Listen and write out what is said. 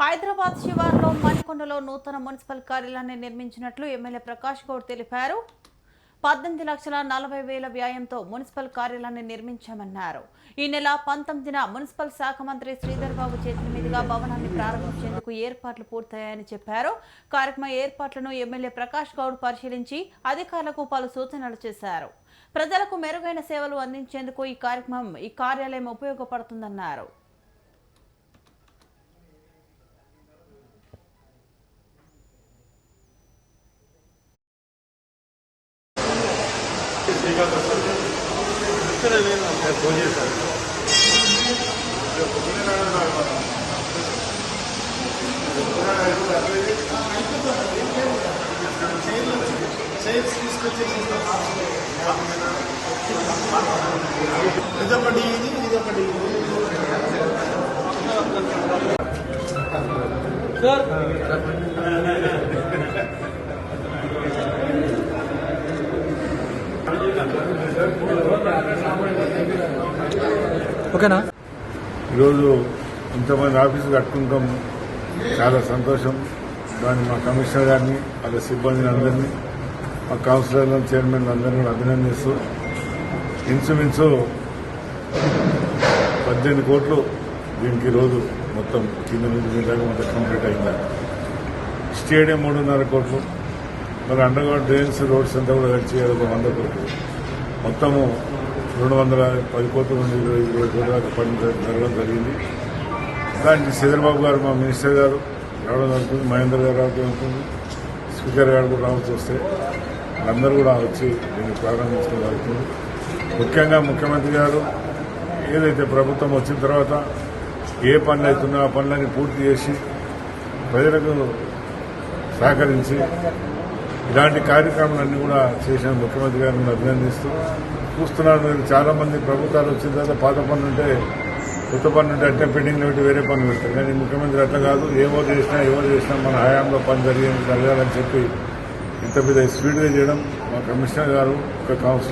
హైదరాబాద్ శివార్లో మణికొండలో నూతన మున్సిపల్ కార్యాలయాన్ని నిర్మించినట్లు ఎమ్మెల్యే ప్రకాష్ గౌడ్ తెలిపారు. పద్దెనిమిది లక్షల నలభై వేల వ్యయంతో మున్సిపల్ కార్యాలయాన్ని నిర్మించామన్నారు. ఈ నెల పంతొమ్మిదిన మున్సిపల్ శాఖ మంత్రి శ్రీధర్ బాబు చేతుల మీదుగా భవనాన్ని ప్రారంభించేందుకు ఏర్పాట్లు పూర్తయ్యాయని చెప్పారు. కార్యక్రమ ఏర్పాట్లను ఎమ్మెల్యే ప్రకాష్ గౌడ్ పరిశీలించి అధికారులకు పలు సూచనలు చేశారు. ప్రజలకు మెరుగైన సేవలు అందించేందుకు ఈ కార్యక్రమం ఈ కార్యాలయం ఉపయోగపడుతుందన్నారు. ఇదొకటి ఇది ఇదొకటి ఓకేనా? ఈరోజు ఇంతమంది ఆఫీసు కట్టుకుంటాం. చాలా సంతోషం. దాన్ని మా కమిషనర్ గారిని వాళ్ళ సిబ్బందిని అందరినీ మా కౌన్సిలర్లను చైర్మన్ అందరినీ కూడా అభినందిస్తూ ఇంచుమించు పద్దెనిమిది కోట్లు దీనికి ఈరోజు మొత్తం కింద నుంచి మీద దాకా మొత్తం కంప్లీట్ అయిందా. స్టేడియం మూడున్నర కోట్లు. మరి అండర్గ్రౌండ్ డ్రైన్స్ రోడ్స్ అంతా కూడా వచ్చి ఒక వంద కోట్లు. మొత్తము రెండు వందల పది కోట్ల నుండి ఇరవై ఇరవై కోట్ల దాకా పని జరగడం జరిగింది. దానికి చంద్రబాబు గారు మా మినిస్టర్ గారు రావడం జరుగుతుంది మహేందర్ గారు రావడం జరుగుతుంది స్పీకర్ గారు కూడా రావాల్సి వస్తే అందరూ కూడా వచ్చి దీన్ని ప్రారంభించడం జరుగుతుంది. ముఖ్యంగా ముఖ్యమంత్రి గారు ఏదైతే ప్రభుత్వం వచ్చిన తర్వాత ఏ పనులు అవుతుందో ఆ పనులన్నీ పూర్తి చేసి ప్రజలకు సహకరించి ఇలాంటి కార్యక్రమాలన్నీ కూడా చేసిన ముఖ్యమంత్రి గారిని అభినందిస్తూ చూస్తున్నారు మీరు ప్రభుత్వాలు వచ్చిన తర్వాత పాత పనులు ఉంటే కొత్త పనులు ఉంటే అంటే పెండింగ్ పెట్టి వేరే పనులు పెడతారు. కానీ ముఖ్యమంత్రి అట్లా కాదు. ఏవో చేసినా ఏవో చేసినా మన హయాంలో పని జరిగేది జరగాలని చెప్పి ఇంత పెద్ద స్పీడ్గా చేయడం మా కమిషనర్ గారు ఒక కౌన్సిలర్